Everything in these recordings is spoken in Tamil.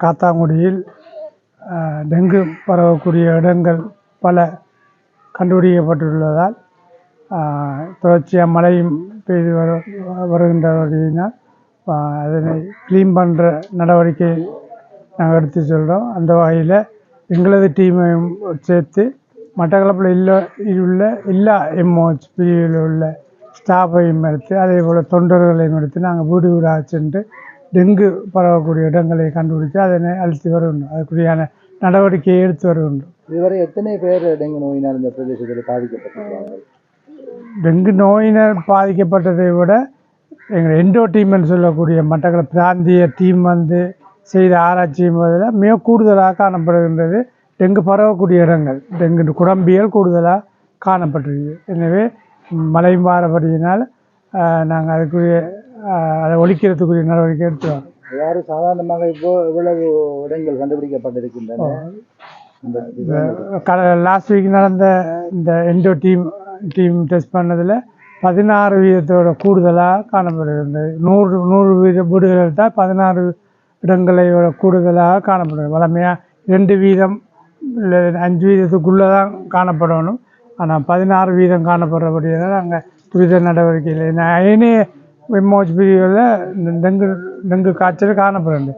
காத்தாங்குடியில் டெங்கு பரவக்கூடிய இடங்கள் பல கண்டுபிடிக்கப்பட்டுள்ளதால் தொடர்ச்சியாக மழையும் பெய்து வரு வருகின்றபடியினால் அதனை க்ளீன் பண்ணுற நடவடிக்கை நாங்கள் எடுத்து சொல்கிறோம் அந்த வகையில் எங்களது டீமையும் சேர்த்து மட்டக்களப்பில் இல்லை உள்ள எல்லா எம்ஓஹெச் பிரிவில் உள்ள ஸ்டாஃபையும் எடுத்து அதே போல் தொண்டர்களையும் எடுத்து நாங்கள் வீடு வீடாக சென்று டெங்கு பரவக்கூடிய இடங்களை கண்டுபிடித்து அதனை அழித்து வருகின்றோம் அதுக்குரியான நடவடிக்கையை எடுத்து வருகின்றோம் இதுவரை எத்தனை பேர் டெங்கு நோயினால் இந்த பிரதேசத்தில் பாதிக்கப்பட்டிருக்கிறார்கள்? டெங்கு நோயினால் பாதிக்கப்பட்டதை விட எங்கள் எண்டோ டீம்னு சொல்லக்கூடிய மட்டக்களப்பு பிராந்திய டீம் வந்து செய்த ஆராய்ச்சி பதில் மிக கூடுதலாக காணப்படுகின்றது டெங்கு பரவக்கூடிய இடங்கள். டெங்கு குடம்பியல் கூடுதலாக காணப்பட்டிருக்கு எனவே மழை மாறபடியினால் நாங்கள் அதுக்குரிய அதை ஒழிக்கிறதுக்குரிய நடவடிக்கை எடுத்து அவ்வாறு சாதாரணமாக இப்போ இவ்வளவு இடங்கள் கண்டுபிடிக்கப்பட்டிருக்கின்றன? இந்த லாஸ்ட் வீக் நடந்த இந்த எண்டோ டீம் டீம் டெஸ்ட் பண்ணதில் பதினாறு வீதத்தோட கூடுதலாக காணப்படுகின்றது நூறு நூறு வீத வீடுகள் எடுத்தால் பதினாறு இடங்களை விட கூடுதலாக காணப்படுகிறது. வளமையாக ரெண்டு வீதம் இல்லை அஞ்சு வீதத்துக்குள்ளே தான் காணப்படணும். ஆனால் பதினாறு வீதம் காணப்படுறபடியால் நாங்கள் துரித நடவடிக்கையில் ஏனைய எம்ஓஹெச் பிரிவில் இந்த டெங்கு டெங்கு காய்ச்சல் காணப்படுகிறது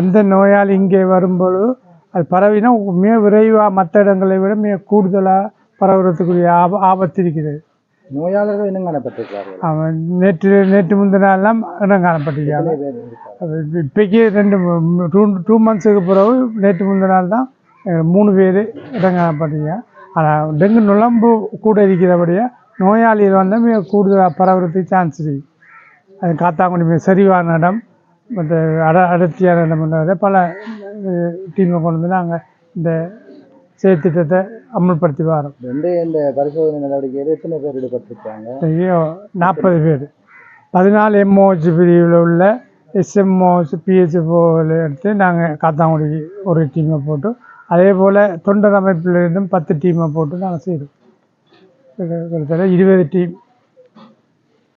அந்த நோயாளி இங்கே வரும்பொழுது அது பரவினா மிக விரைவாக மற்ற இடங்களை விட மிக கூடுதலாக பரவுறதுக்குரிய ஆப ஆபத்து இருக்கிறது நோயாளர்கள் இன்னும் காணப்பட்டிருக்கிறார்கள். அவன் நேற்று நேற்று முந்தின நாளெல்லாம் இடம் காணப்பட்டிருக்காங்க இப்போக்கி ரெண்டு டூ டூ மந்த்ஸுக்கு பிறகு நேற்று முந்தின நாள் தான் மூணு பேர் இடம் காணப்பட்டீங்க ஆனால் டெங்கு நுழம்பு கூட இருக்கிறபடியாக நோயாளிகள் வந்து மிக கூடுதலாக பரவுறதுக்கு சான்ஸ் இருக்கு. அது காத்தாங்குடி சரிவான இடம் மற்ற அட அடர்த்தியான இடம் என்பதை பல டீமை கொண்டு வந்து நாங்கள் இந்த செயற்திட்டத்தை அமல்படுத்தி வரோம். ரெண்டு இந்த பரிசோதனை நடவடிக்கையில் எத்தனை பேர் ஈடுபட்டிருக்காங்க? ஐயோ நாற்பது பேர். பதினாலு எம்ஓஹெச் பிரிவில் உள்ள எஸ்எம்ஓஹெச் பிஹெச்ஓவில் எடுத்து நாங்கள் காத்தாங்குடி ஒரு டீமை போட்டு அதே போல் தொண்டர் அமைப்பில் இருந்தும் பத்து டீமை போட்டு நாங்கள் செய்கிறோம் இருபது டீம்.